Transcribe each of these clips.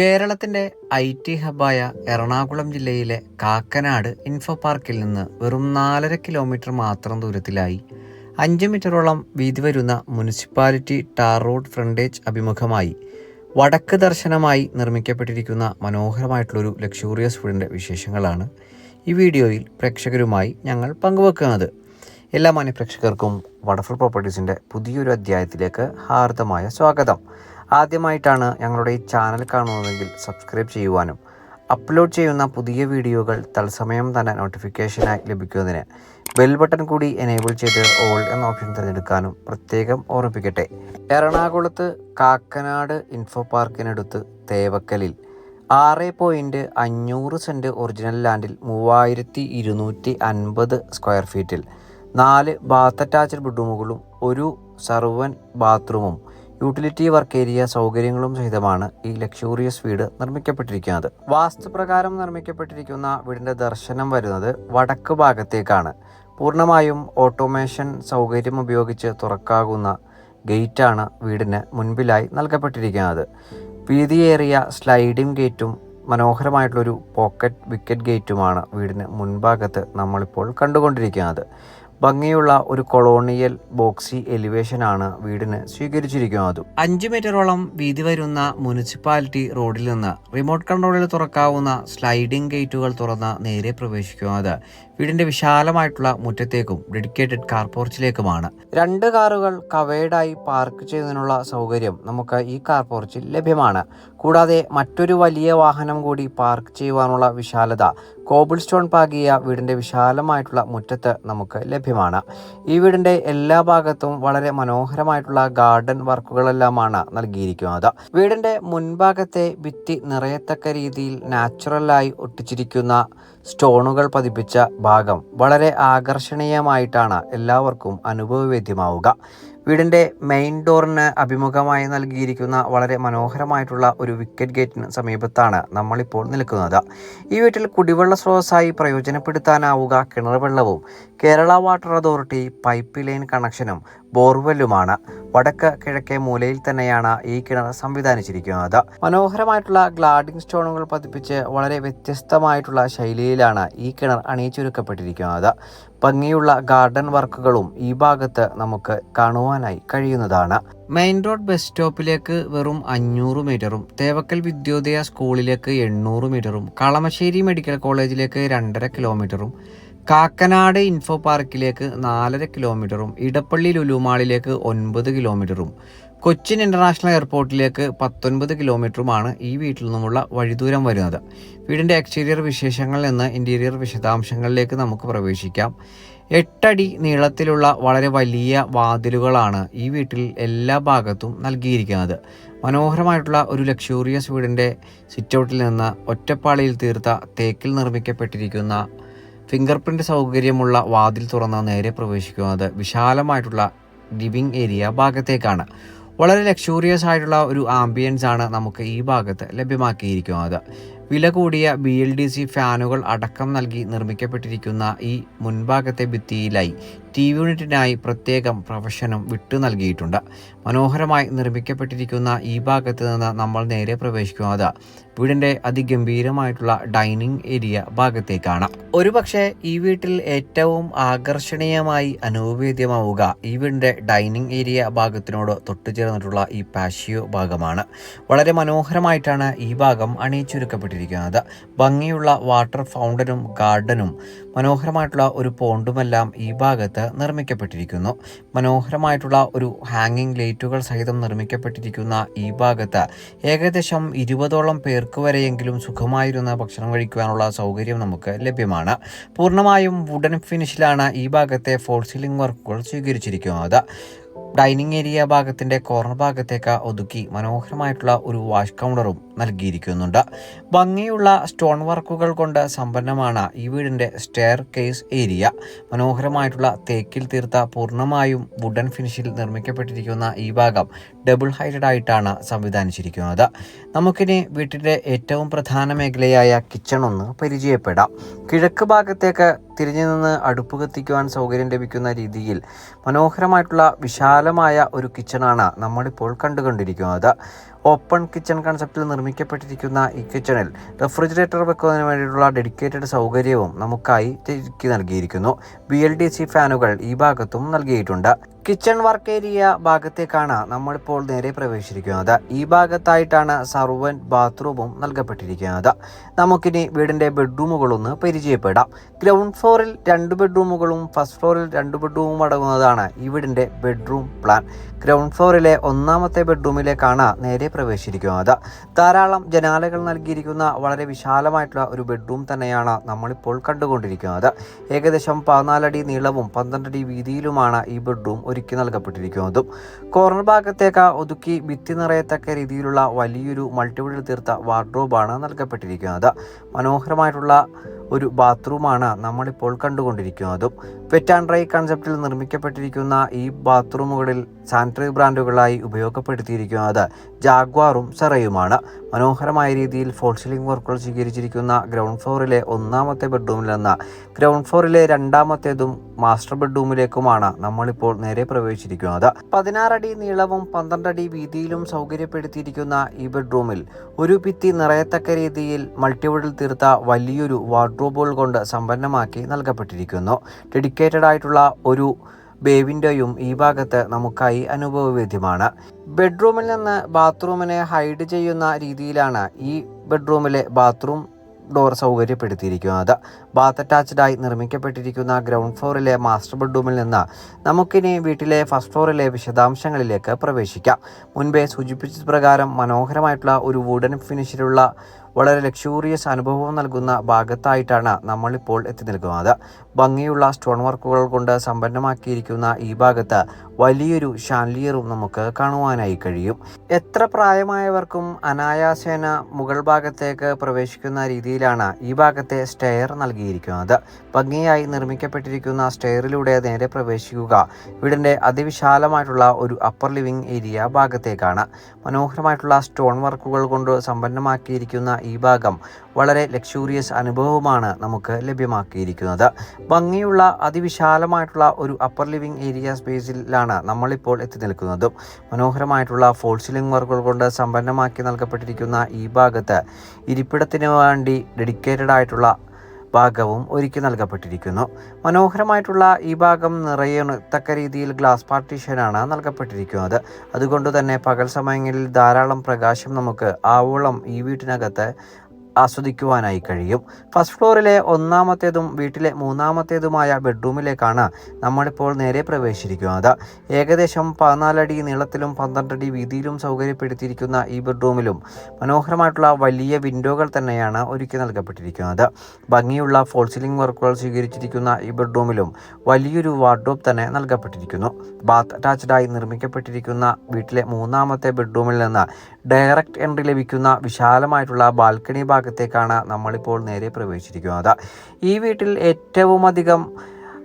കേരളത്തിന്റെ I T ഹബായ Ernakulam ജില്ലയിലെ Kakkanad info പാർക്കിൽ നിന്ന് വെറും നാലര കിലോമീറ്റർ മാത്രം ദൂരത്തിലായി. അഞ്ച് മീറ്ററോളം വീതി വരുന്ന മുനിസിപ്പാലിറ്റി ടാർ റോഡ് ഫ്രണ്ടേജ് അഭിമുഖമായി വടക്ക് ദർശനമായി നിർമ്മിക്കപ്പെട്ടിരിക്കുന്ന മനോഹരമായിട്ടുള്ളൊരു ലക്ഷൂറിയസ് വീടിന്റെ വിശേഷങ്ങളാണ് ഈ വീഡിയോയിൽ പ്രേക്ഷകരുമായി ഞങ്ങൾ പങ്കുവെക്കുന്നത്. എല്ലാ മാന്യപ്രേക്ഷകർക്കും പ്രേക്ഷകർക്കും വടഫുൾ പ്രോപ്പർട്ടീസിന്റെ പുതിയൊരു അധ്യായത്തിലേക്ക് ഹാർദമായ സ്വാഗതം. ആദ്യമായിട്ടാണ് ഞങ്ങളുടെ ഈ ചാനൽ കാണുന്നതെങ്കിൽ സബ്സ്ക്രൈബ് ചെയ്യുവാനും അപ്ലോഡ് ചെയ്യുന്ന പുതിയ വീഡിയോകൾ തത്സമയം തന്നെ നോട്ടിഫിക്കേഷനായി ലഭിക്കുന്നതിന് ബെൽ ബട്ടൺ കൂടി എനേബിൾ ചെയ്ത് ഓൾ എന്ന ഓപ്ഷൻ തിരഞ്ഞെടുക്കാനും പ്രത്യേകം ഓർമ്മിപ്പിക്കട്ടെ. എറണാകുളത്ത് കാക്കനാട് ഇൻഫോ പാർക്കിനടുത്ത് തേവക്കലിൽ ആറ് പോയിന്റ് അഞ്ഞൂറ് സെന്റ് ഒറിജിനൽ ലാൻഡിൽ മൂവായിരത്തി ഇരുന്നൂറ്റി അൻപത് സ്ക്വയർ ഫീറ്റിൽ നാല് ബാത്ത് അറ്റാച്ച്ഡ് ബെഡ്റൂമുകളും ഒരു സർവൻ ബാത്റൂമും യൂട്ടിലിറ്റി വർക്ക് ഏരിയ സൗകര്യങ്ങളും സഹിതമാണ് ഈ ലക്ഷൂറിയസ് വീട് നിർമ്മിക്കപ്പെട്ടിരിക്കുന്നത്. വാസ്തുപ്രകാരം നിർമ്മിക്കപ്പെട്ടിരിക്കുന്ന വീടിന്റെ ദർശനം വരുന്നത് വടക്ക് ഭാഗത്തേക്കാണ്. പൂർണമായും ഓട്ടോമേഷൻ സൗകര്യം ഉപയോഗിച്ച് തുറക്കാകുന്ന ഗേറ്റാണ് വീടിന് മുൻപിലായി നൽകപ്പെട്ടിരിക്കുന്നത്. വീതിയേറിയ സ്ലൈഡിംഗ് ഗേറ്റും മനോഹരമായിട്ടുള്ളൊരു പോക്കറ്റ് വിക്കറ്റ് ഗേറ്റുമാണ് വീടിന് മുൻഭാഗത്ത് നമ്മളിപ്പോൾ കണ്ടുകൊണ്ടിരിക്കുന്നത്. ഭംഗിയുള്ള ഒരു കൊളോണിയൽ ബോക്സി എലിവേഷനാണ് വീടിന് സ്വീകരിച്ചിരിക്കുന്നത്. അഞ്ച് മീറ്ററോളം വീതി വരുന്ന മുനിസിപ്പാലിറ്റി റോഡിൽ നിന്ന് റിമോട്ട് കൺട്രോളിൽ തുറക്കാവുന്ന സ്ലൈഡിംഗ് ഗേറ്റുകൾ തുറന്ന് നേരെ പ്രവേശിക്കുന്നത്. വീടിന്റെ വിശാലമായിട്ടുള്ള മുറ്റത്തേക്കും ഡെഡിക്കേറ്റഡ് കാർ പോർച്ചിലേക്കുമാണ്. രണ്ട് കാറുകൾ കവേഡായി പാർക്ക് ചെയ്യുന്നതിനുള്ള സൗകര്യം നമുക്ക് ഈ കാർ പോർച്ചിൽ ലഭ്യമാണ്. കൂടാതെ മറ്റൊരു വലിയ വാഹനം കൂടി പാർക്ക് ചെയ്യുവാനുള്ള വിശാലത കോബിൾ സ്റ്റോൺ പാകിയ വീടിന്റെ വിശാലമായിട്ടുള്ള മുറ്റത്ത് നമുക്ക് ലഭ്യമാണ്. ഈ വീടിന്റെ എല്ലാ ഭാഗത്തും വളരെ മനോഹരമായിട്ടുള്ള ഗാർഡൻ വർക്കുകളെല്ലാമാണ് നൽകിയിരിക്കുന്നത്. വീടിന്റെ മുൻഭാഗത്തെ ഭിത്തി നിറയത്തക്ക രീതിയിൽ നാച്ചുറലായി ഒട്ടിച്ചിരിക്കുന്ന സ്റ്റോണുകൾ പതിപ്പിച്ച ഭാഗം വളരെ ആകർഷണീയമായിട്ടാണ് എല്ലാവർക്കും അനുഭവവേദ്യമാവുക. വീടിന്റെ മെയിൻ ഡോറിന് അഭിമുഖമായി നൽകിയിരിക്കുന്ന വളരെ മനോഹരമായിട്ടുള്ള ഒരു വിക്കറ്റ് ഗേറ്റിന് സമീപത്താണ് നമ്മളിപ്പോൾ നിൽക്കുന്നത്. ഈ വീട്ടിൽ കുടിവെള്ള സ്രോതസ്സായി പ്രയോജനപ്പെടുത്താനാവുക കിണർ വെള്ളവും Kerala water authority pipe line കണക്ഷനും ബോർവെല്ലുമാണ് വടക്ക് കിഴക്കേ മൂലയിൽ തന്നെയാണ് ഈ കിണർ സംവിധാനിച്ചിരിക്കുന്നത്. മനോഹരമായിട്ടുള്ള ഗ്ലാഡിംഗ് സ്റ്റോണുകൾ പതിപ്പിച്ച് വളരെ വ്യത്യസ്തമായിട്ടുള്ള ശൈലിയിലാണ് ഈ കിണർ അണിയിച്ചൊരുക്കപ്പെട്ടിരിക്കുന്നത്. ഭംഗിയുള്ള ഗാർഡൻ വർക്കുകളും ഈ ഭാഗത്ത് നമുക്ക് കാണുവാനായി കഴിയുന്നതാണ്. മെയിൻ റോഡ് ബസ് സ്റ്റോപ്പിലേക്ക് വെറും അഞ്ഞൂറ് മീറ്ററും തേവക്കൽ വിദ്യോദയ സ്കൂളിലേക്ക് എണ്ണൂറ് മീറ്ററും കളമശ്ശേരി മെഡിക്കൽ കോളേജിലേക്ക് രണ്ടര കിലോമീറ്ററും കാക്കനാട് ഇൻഫോ പാർക്കിലേക്ക് നാലര കിലോമീറ്ററും ഇടപ്പള്ളി ലുലുമാളിലേക്ക് ഒൻപത് കിലോമീറ്ററും കൊച്ചിൻ ഇന്റർനാഷണൽ എയർപോർട്ടിലേക്ക് പത്തൊൻപത് കിലോമീറ്ററുമാണ് ഈ വീട്ടിൽ നിന്നുമുള്ള വഴിദൂരം വരുന്നത്. വീടിന്റെ എക്സ്റ്റീരിയർ വിശേഷങ്ങളിൽ നിന്ന് ഇന്റീരിയർ വിശദാംശങ്ങളിലേക്ക് നമുക്ക് പ്രവേശിക്കാം. എട്ടടി നീളത്തിലുള്ള വളരെ വലിയ വാതിലുകളാണ് ഈ വീട്ടിൽ എല്ലാ ഭാഗത്തും നൽകിയിരിക്കുന്നത്. മനോഹരമായിട്ടുള്ള ഒരു ലക്ഷൂറിയസ് വീടിന്റെ സിറ്റൗട്ടിൽ നിന്ന് ഒറ്റപ്പാളിയിൽ തീർത്ത തേക്കിൽ നിർമ്മിക്കപ്പെട്ടിരിക്കുന്ന ഫിംഗർ പ്രിന്റ് സൗകര്യമുള്ള വാതിൽ തുറന്ന് നേരെ പ്രവേശിക്കുന്നത് വിശാലമായിട്ടുള്ള ലിവിംഗ് ഏരിയ ഭാഗത്തേക്കാണ്. വളരെ ലക്ഷൂറിയസ് ആയിട്ടുള്ള ഒരു ആംബിയൻസ് ആണ് നമുക്ക് ഈ ഭാഗത്ത് ലഭ്യമാക്കിയിരിക്കുന്നത്. വില കൂടിയ ബി എൽ ഡി സി ഫാനുകൾ അടക്കം നൽകി നിർമ്മിക്കപ്പെട്ടിരിക്കുന്ന ഈ മുൻഭാഗത്തെ ഭിത്തിയിലായി ടി യൂണിറ്റിനായി പ്രത്യേകം പ്രൊഫഷനും വിട്ടു നൽകിയിട്ടുണ്ട്. മനോഹരമായി നിർമ്മിക്കപ്പെട്ടിരിക്കുന്ന ഈ ഭാഗത്ത് നിന്ന് നമ്മൾ നേരെ പ്രവേശിക്കുന്നത് വീടിന്റെ അതിഗംഭീരമായിട്ടുള്ള ഡൈനിങ് ഏരിയ ഭാഗത്തേക്കാണ്. ഒരുപക്ഷെ ഈ വീട്ടിൽ ഏറ്റവും ആകർഷണീയമായി അനുഭവേദ്യമാവുക ഈ വീടിന്റെ ഡൈനിങ് ഏരിയ ഭാഗത്തിനോട് തൊട്ടുചേർന്നിട്ടുള്ള ഈ പാഷിയോ ഭാഗമാണ്. വളരെ മനോഹരമായിട്ടാണ് ഈ ഭാഗം അണിയിച്ചൊരുക്കപ്പെട്ടിരിക്കുന്നത്. ഭംഗിയുള്ള വാട്ടർ ഫൗണ്ടനും ഗാർഡനും മനോഹരമായിട്ടുള്ള ഒരു പോണ്ടുമെല്ലാം ഈ ഭാഗത്ത് നിർമ്മിക്കപ്പെട്ടിരിക്കുന്നു. മനോഹരമായിട്ടുള്ള ഒരു ഹാങ്ങിങ് ലൈറ്റുകൾ സഹിതം നിർമ്മിക്കപ്പെട്ടിരിക്കുന്ന ഈ ഭാഗത്ത് ഏകദേശം ഇരുപതോളം പേർക്ക് വരെയെങ്കിലും സുഖമായിരുന്ന ഭക്ഷണം കഴിക്കുവാനുള്ള സൗകര്യം നമുക്ക് ലഭ്യമാണ്. പൂർണമായും വുഡൻ ഫിനിഷിലാണ് ഈ ഭാഗത്തെ ഫോൾ സീലിംഗ് വർക്കുകൾ സ്വീകരിച്ചിരിക്കുന്നത്. ഡൈനിങ് ഏരിയ ഭാഗത്തിന്റെ കോർണർ ഭാഗത്തേക്ക് ഒതുക്കി മനോഹരമായിട്ടുള്ള ഒരു വാഷ് കൗണ്ടറും നൽകിയിരിക്കുന്നുണ്ട്. ഭംഗിയുള്ള സ്റ്റോൺ വർക്കുകൾ കൊണ്ട് സമ്പന്നമാണ് ഈ വീടിന്റെ സ്റ്റെയർ കേസ് ഏരിയ മനോഹരമായിട്ടുള്ള തേക്കിൽ തീർത്ത പൂർണമായും വുഡൻ ഫിനിഷിൽ നിർമ്മിക്കപ്പെട്ടിരിക്കുന്ന ഈ ഭാഗം ഡബിൾ ഹൈറ്റഡ് ആയിട്ടാണ് സംവിധാനിച്ചിരിക്കുന്നത്. നമുക്കിനി വീട്ടിന്റെ ഏറ്റവും പ്രധാന മേഖലയായ കിച്ചൺ ഒന്ന് പരിചയപ്പെടാം. കിഴക്ക് ഭാഗത്തേക്ക് തിരിഞ്ഞു നിന്ന് അടുപ്പ് കത്തിക്കുവാൻ സൗകര്യം ലഭിക്കുന്ന രീതിയിൽ മനോഹരമായിട്ടുള്ള വിശാലമായ ഒരു കിച്ചണാണ് നമ്മളിപ്പോൾ കണ്ടുകൊണ്ടിരിക്കുന്നത്. ഓപ്പൺ കിച്ചൺ കൺസെപ്റ്റിൽ നിർമ്മിക്കപ്പെട്ടിരിക്കുന്ന ഈ കിച്ചണിൽ റെഫ്രിജറേറ്റർ വെക്കുന്നതിന് വേണ്ടിയിട്ടുള്ള ഡെഡിക്കേറ്റഡ് സൗകര്യവും നമുക്കായി ഒരുക്കി നൽകിയിരിക്കുന്നു. ബി എൽ ഡി സി ഫാനുകൾ ഈ ഭാഗത്തും നൽകിയിട്ടുണ്ട്. കിച്ചൺ വർക്ക് ഏരിയ ഭാഗത്തേക്കാണ് നമ്മളിപ്പോൾ നേരെ പ്രവേശിച്ചിരിക്കുന്നത്. ഈ ഭാഗത്തായിട്ടാണ് സർവൻ ബാത്റൂമും നൽകപ്പെട്ടിരിക്കുന്നത്. നമുക്കിനി വീടിന്റെ ബെഡ്റൂമുകളൊന്ന് പരിചയപ്പെടാം. ഗ്രൗണ്ട് ഫ്ലോറിൽ രണ്ട് ബെഡ്റൂമുകളും ഫസ്റ്റ് ഫ്ലോറിൽ രണ്ട് ബെഡ്റൂമും അടങ്ങുന്നതാണ് ഈ വീടിന്റെ ബെഡ്റൂം പ്ലാൻ. ഗ്രൗണ്ട് ഫ്ലോറിലെ ഒന്നാമത്തെ ബെഡ്റൂമിലേക്കാണ് നേരെ പ്രവേശിച്ചിരിക്കുന്നത് ധാരാളം ജനാലകൾ നൽകിയിരിക്കുന്ന വളരെ വിശാലമായിട്ടുള്ള ഒരു ബെഡ്റൂം തന്നെയാണ് നമ്മളിപ്പോൾ കണ്ടുകൊണ്ടിരിക്കുന്നത്. ഏകദേശം പതിനാലടി നീളവും പന്ത്രണ്ടടി വീതിയിലുമാണ് ഈ ബെഡ്റൂം ഒരുക്കി നൽകപ്പെട്ടിരിക്കുന്നതും. കോർണർ ഭാഗത്തേക്ക് ഒതുക്കി ഭിത്തി നിറയത്തക്ക രീതിയിലുള്ള വലിയൊരു മൾട്ടിവിഡിൽ തീർത്ത വാർഡ്രോബാണ് നൽകപ്പെട്ടിരിക്കുന്നത്. മനോഹരമായിട്ടുള്ള ഒരു ബാത്റൂമാണ് നമ്മളിപ്പോൾ കണ്ടുകൊണ്ടിരിക്കുന്നതും. വെറ്റ് ആൻഡ് ഡ്രൈ കൺസെപ്റ്റിൽ നിർമ്മിക്കപ്പെട്ടിരിക്കുന്ന ഈ ബാത്റൂമുകളിൽ സാനിറ്ററി ബ്രാൻഡുകളായി ഉപയോഗപ്പെടുത്തിയിരിക്കുന്നത് ജാഗ്വാറും സെറയുമാണ്. മനോഹരമായ രീതിയിൽ ഫോൾ സീലിംഗ് വർക്കുകൾ സ്വീകരിച്ചിരിക്കുന്ന ഗ്രൗണ്ട് ഫ്ലോറിലെ ഒന്നാമത്തെ ബെഡ്റൂമിൽ നിന്ന് ഗ്രൗണ്ട് ഫ്ലോറിലെ രണ്ടാമത്തേതും മാസ്റ്റർ ബെഡ്റൂമിലേക്കുമാണ് നമ്മളിപ്പോൾ നേരെ പ്രവേശിച്ചിരിക്കുന്നത്. പതിനാറടി നീളവും പന്ത്രണ്ടടി വീതിയിലും സൗകര്യപ്പെടുത്തിയിരിക്കുന്ന ഈ ബെഡ്റൂമിൽ ഒരു ഭിത്തി നിറയത്തക്ക രീതിയിൽ മൾട്ടിവുഡിൽ തീർത്ത വലിയൊരു വാർഡ്രോബുകൾ കൊണ്ട് സമ്പന്നമാക്കി നൽകപ്പെട്ടിരിക്കുന്നു. ഡെഡിക്കേറ്റഡ് ആയിട്ടുള്ള ഒരു ബേ വിൻഡോയും ഈ ഭാഗത്ത് നമുക്കായി അനുഭവവേദ്യമാണ്. ബെഡ്റൂമിൽ നിന്ന് ബാത്റൂമിനെ ഹൈഡ് ചെയ്യുന്ന രീതിയിലാണ് ഈ ബെഡ്റൂമിലെ ബാത്റൂം ഡോർ സൗകര്യപ്പെടുത്തിയിരിക്കുന്നത്. ബാത്ത് അറ്റാച്ച്ഡായി നിർമ്മിക്കപ്പെട്ടിരിക്കുന്ന ഗ്രൗണ്ട് ഫ്ലോറിലെ മാസ്റ്റർ ബെഡ്റൂമിൽ നിന്ന് നമുക്കിനി വീട്ടിലെ ഫസ്റ്റ് ഫ്ലോറിലെ വിശദാംശങ്ങളിലേക്ക് പ്രവേശിക്കാം. മുൻപേ സൂചിപ്പിച്ചത് പ്രകാരം മനോഹരമായിട്ടുള്ള ഒരു വുഡൻ ഫിനിഷിലുള്ള വളരെ ലക്ഷൂറിയസ് അനുഭവം നൽകുന്ന ഭാഗത്തായിട്ടാണ് നമ്മളിപ്പോൾ എത്തി നിൽക്കുന്നത്. ഭംഗിയുള്ള സ്റ്റോൺ വർക്കുകൾ കൊണ്ട് സമ്പന്നമാക്കിയിരിക്കുന്ന ഈ ഭാഗത്ത് വലിയൊരു ഷാൻലിയറും നമുക്ക് കാണുവാനായി കഴിയും. എത്ര പ്രായമായവർക്കും അനായാസേന മുകൾ ഭാഗത്തേക്ക് പ്രവേശിക്കുന്ന രീതിയിലാണ് ഈ ഭാഗത്തെ സ്റ്റെയർ നൽകിയിരിക്കുന്നത്. ഭംഗിയായി നിർമ്മിക്കപ്പെട്ടിരിക്കുന്ന സ്റ്റെയറിലൂടെ നേരെ പ്രവേശിക്കുക വീടിന്റെ അതിവിശാലമായിട്ടുള്ള ഒരു അപ്പർ ലിവിംഗ് ഏരിയ ഭാഗത്തേക്കാണ്. മനോഹരമായിട്ടുള്ള സ്റ്റോൺ വർക്കുകൾ കൊണ്ട് സമ്പന്നമാക്കിയിരിക്കുന്ന ഈ ഭാഗം വളരെ ലക്ഷൂറിയസ് അനുഭവമാണ് നമുക്ക് ലഭ്യമാക്കിയിരിക്കുന്നത്. ഭംഗിയുള്ള അതിവിശാലമായിട്ടുള്ള ഒരു അപ്പർ ലിവിംഗ് ഏരിയ സ്പേസിലാണ് നമ്മളിപ്പോൾ എത്തി നിൽക്കുന്നതും. മനോഹരമായിട്ടുള്ള ഫോൾ സീലിംഗ് വർക്കുകൾ കൊണ്ട് സമ്പന്നമാക്കി നൽകപ്പെട്ടിരിക്കുന്ന ഈ ഭാഗത്ത് ഇരിപ്പിടത്തിന് വേണ്ടി ഡെഡിക്കേറ്റഡ് ആയിട്ടുള്ള ഭാഗവും ഒരുക്കി നൽകപ്പെട്ടിരിക്കുന്നു. മനോഹരമായിട്ടുള്ള ഈ ഭാഗം നിറയത്തക്ക രീതിയിൽ ഗ്ലാസ് പാർട്ടീഷനാണ് നൽകപ്പെട്ടിരിക്കുന്നത്. അതുകൊണ്ട് തന്നെ പകൽ സമയങ്ങളിൽ ധാരാളം പ്രകാശം നമുക്ക് ആവോളം ഈ വീട്ടിനകത്ത് ആസ്വദിക്കുവാനായി കഴിയും. ഫസ്റ്റ് ഫ്ലോറിലെ ഒന്നാമത്തേതും വീട്ടിലെ മൂന്നാമത്തേതുമായ ബെഡ്റൂമിലേക്കാണ് നമ്മളിപ്പോൾ നേരെ പ്രവേശിച്ചിരിക്കുന്നത്. ഏകദേശം പതിനാലടി നീളത്തിലും പന്ത്രണ്ടടി വീതിയിലും സൗകര്യപ്പെടുത്തിയിരിക്കുന്ന ഈ ബെഡ്റൂമിലും മനോഹരമായിട്ടുള്ള വലിയ വിൻഡോകൾ തന്നെയാണ് ഒരുക്കി നൽകപ്പെട്ടിരിക്കുന്നത്. ഭംഗിയുള്ള ഫോൾ സീലിംഗ് വർക്കുകൾ സ്വീകരിച്ചിരിക്കുന്ന ഈ ബെഡ്റൂമിലും വലിയൊരു വാർഡ്രോബ് തന്നെ നൽകപ്പെട്ടിരിക്കുന്നു. ബാത്ത് അറ്റാച്ച്ഡായി നിർമ്മിക്കപ്പെട്ടിരിക്കുന്ന വീട്ടിലെ മൂന്നാമത്തെ ബെഡ്റൂമിൽ നിന്ന് ഡയറക്റ്റ് എൻട്രി ലഭിക്കുന്ന വിശാലമായിട്ടുള്ള ബാൽക്കണി ഭാഗത്തേക്കാണ് നമ്മളിപ്പോൾ നേരെ പ്രവേശിച്ചിരിക്കുന്നത്. ഈ വീട്ടിൽ ഏറ്റവും അധികം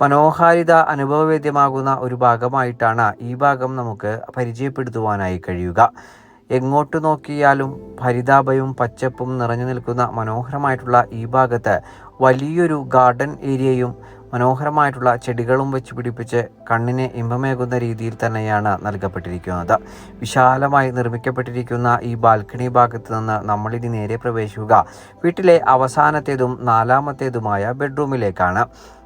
മനോഹാരിത അനുഭവവേദ്യമാകുന്ന ഒരു ഭാഗമായിട്ടാണ് ഈ ഭാഗം നമുക്ക് പരിചയപ്പെടുത്തുവാനായി കഴിയുക. എങ്ങോട്ട് നോക്കിയാലും ഹരിതാഭയും പച്ചപ്പും നിറഞ്ഞു നിൽക്കുന്ന മനോഹരമായിട്ടുള്ള ഈ ഭാഗത്ത് വലിയൊരു ഗാർഡൻ ഏരിയയും മനോഹരമായിട്ടുള്ള ചെടികളും വെച്ച് പിടിപ്പിച്ച് കണ്ണിന് ഇമ്പമേകുന്ന രീതിയിൽ തന്നെയാണ് നൽകപ്പെട്ടിരിക്കുന്നത്. വിശാലമായി നിർമ്മിക്കപ്പെട്ടിരിക്കുന്ന ഈ ബാൽക്കണി ഭാഗത്ത് നിന്ന് നമ്മളിനി നേരെ പ്രവേശിക്കുക. വീട്ടിലെ അവസാനത്തേതും നാലാമത്തേതുമായ ബെഡ്റൂമിലേക്കാണ്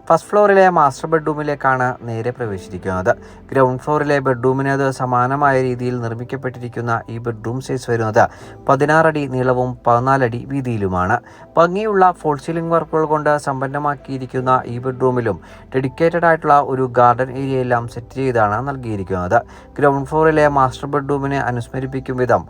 ഫസ്റ്റ് ഫ്ലോറിലെ മാസ്റ്റർ ബെഡ്റൂമിലേക്കാണ് നേരെ പ്രവേശിച്ചിരിക്കുന്നത്. ഗ്രൗണ്ട് ഫ്ലോറിലെ ബെഡ്റൂമിനത് സമാനമായ രീതിയിൽ നിർമ്മിക്കപ്പെട്ടിരിക്കുന്ന ഈ ബെഡ്റൂം സൈസ് വരുന്നത് പതിനാറടി നീളവും പതിനാലടി വീതിയിലുമാണ്. ഭംഗിയുള്ള ഫോൾ സീലിംഗ് വർക്കുകൾ കൊണ്ട് സമ്പന്നമാക്കിയിരിക്കുന്ന ഈ ബെഡ്റൂമിലും ഡെഡിക്കേറ്റഡ് ആയിട്ടുള്ള ഒരു ഗാർഡൻ ഏരിയ എല്ലാം സെറ്റ് ചെയ്താണ് നൽകിയിരിക്കുന്നത്. ഗ്രൗണ്ട് ഫ്ലോറിലെ മാസ്റ്റർ ബെഡ്റൂമിനെ അനുസ്മരിപ്പിക്കും വിധം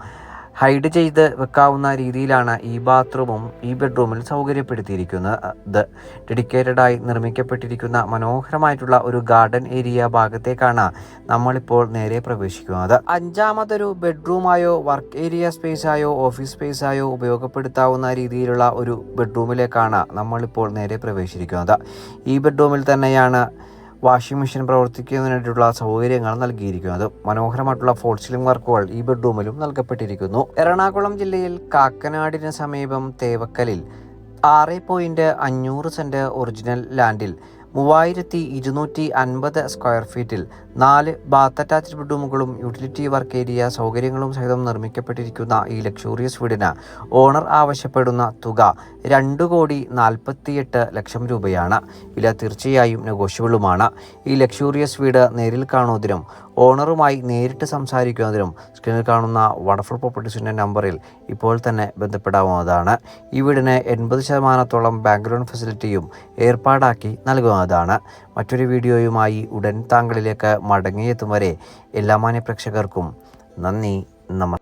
ഹൈഡ് ചെയ്ത് വെക്കാവുന്ന രീതിയിലാണ് ഈ ബാത്റൂമും ഈ ബെഡ്റൂമിൽ സൗകര്യപ്പെടുത്തിയിരിക്കുന്നത്. ഡെഡിക്കേറ്റഡായി നിർമ്മിക്കപ്പെട്ടിരിക്കുന്ന മനോഹരമായിട്ടുള്ള ഒരു ഗാർഡൻ ഏരിയ ഭാഗത്തേക്കാണ് നമ്മളിപ്പോൾ നേരെ പ്രവേശിക്കുന്നത്. അഞ്ചാമതൊരു ബെഡ്റൂമായോ വർക്ക് ഏരിയ സ്പേസായോ ഓഫീസ് സ്പേസായോ ഉപയോഗപ്പെടുത്താവുന്ന രീതിയിലുള്ള ഒരു ബെഡ്റൂമിലേക്കാണ് നമ്മളിപ്പോൾ നേരെ പ്രവേശിച്ചിരിക്കുന്നത് ഈ ബെഡ്റൂമിൽ തന്നെയാണ് വാഷിംഗ് മെഷീൻ പ്രവർത്തിക്കുന്നതിനായിട്ടുള്ള സൗകര്യങ്ങൾ നൽകിയിരിക്കുന്നത് മനോഹരമായിട്ടുള്ള ഫോൾ സീലിംഗ് വർക്കുകൾ ഈ ബെഡ്റൂമിലും നൽകപ്പെട്ടിരിക്കുന്നു. എറണാകുളം ജില്ലയിൽ കാക്കനാടിന് സമീപം തേവക്കലിൽ ആറ് പോയിന്റ് അഞ്ഞൂറ് സെന്റ് ഒറിജിനൽ ലാൻഡിൽ മൂവായിരത്തി ഇരുന്നൂറ്റി അൻപത് സ്ക്വയർ ഫീറ്റിൽ നാല് ബാത്ത് അറ്റാച്ച്ഡ് ബെഡ്റൂമുകളും യൂട്ടിലിറ്റി വർക്ക് ഏരിയ സൗകര്യങ്ങളും സഹിതം നിർമ്മിക്കപ്പെട്ടിരിക്കുന്ന ഈ ലക്ഷൂറിയസ് വീടിന് ഓണർ ആവശ്യപ്പെടുന്ന തുക രണ്ട് കോടി നാൽപ്പത്തിയെട്ട് ലക്ഷം രൂപയാണ്. വില തീർച്ചയായും നെഗോഷ്യബിളുമാണ്. ഈ ലക്ഷൂറിയസ് വീട് നേരിൽ കാണുന്നതിനും ഓണറുമായി നേരിട്ട് സംസാരിക്കുന്നതിനും സ്ക്രീനിൽ കാണുന്ന വണ്ടർഫുൾ പ്രോപ്പർട്ടീസിന്റെ നമ്പറിൽ ഇപ്പോൾ തന്നെ ബന്ധപ്പെടാവുന്നതാണ്. ഈ വീടിന് എൺപത് ശതമാനത്തോളം ബാങ്ക് ലോൺ ഫെസിലിറ്റിയും ഏർപ്പാടാക്കി നൽകുന്നതാണ്. മറ്റൊരു വീഡിയോയുമായി ഉടൻ താങ്കളിലേക്ക് മടങ്ങിയെത്തും വരെ എല്ലാ മാന്യ പ്രേക്ഷകർക്കും നന്ദി നമസ്കാരം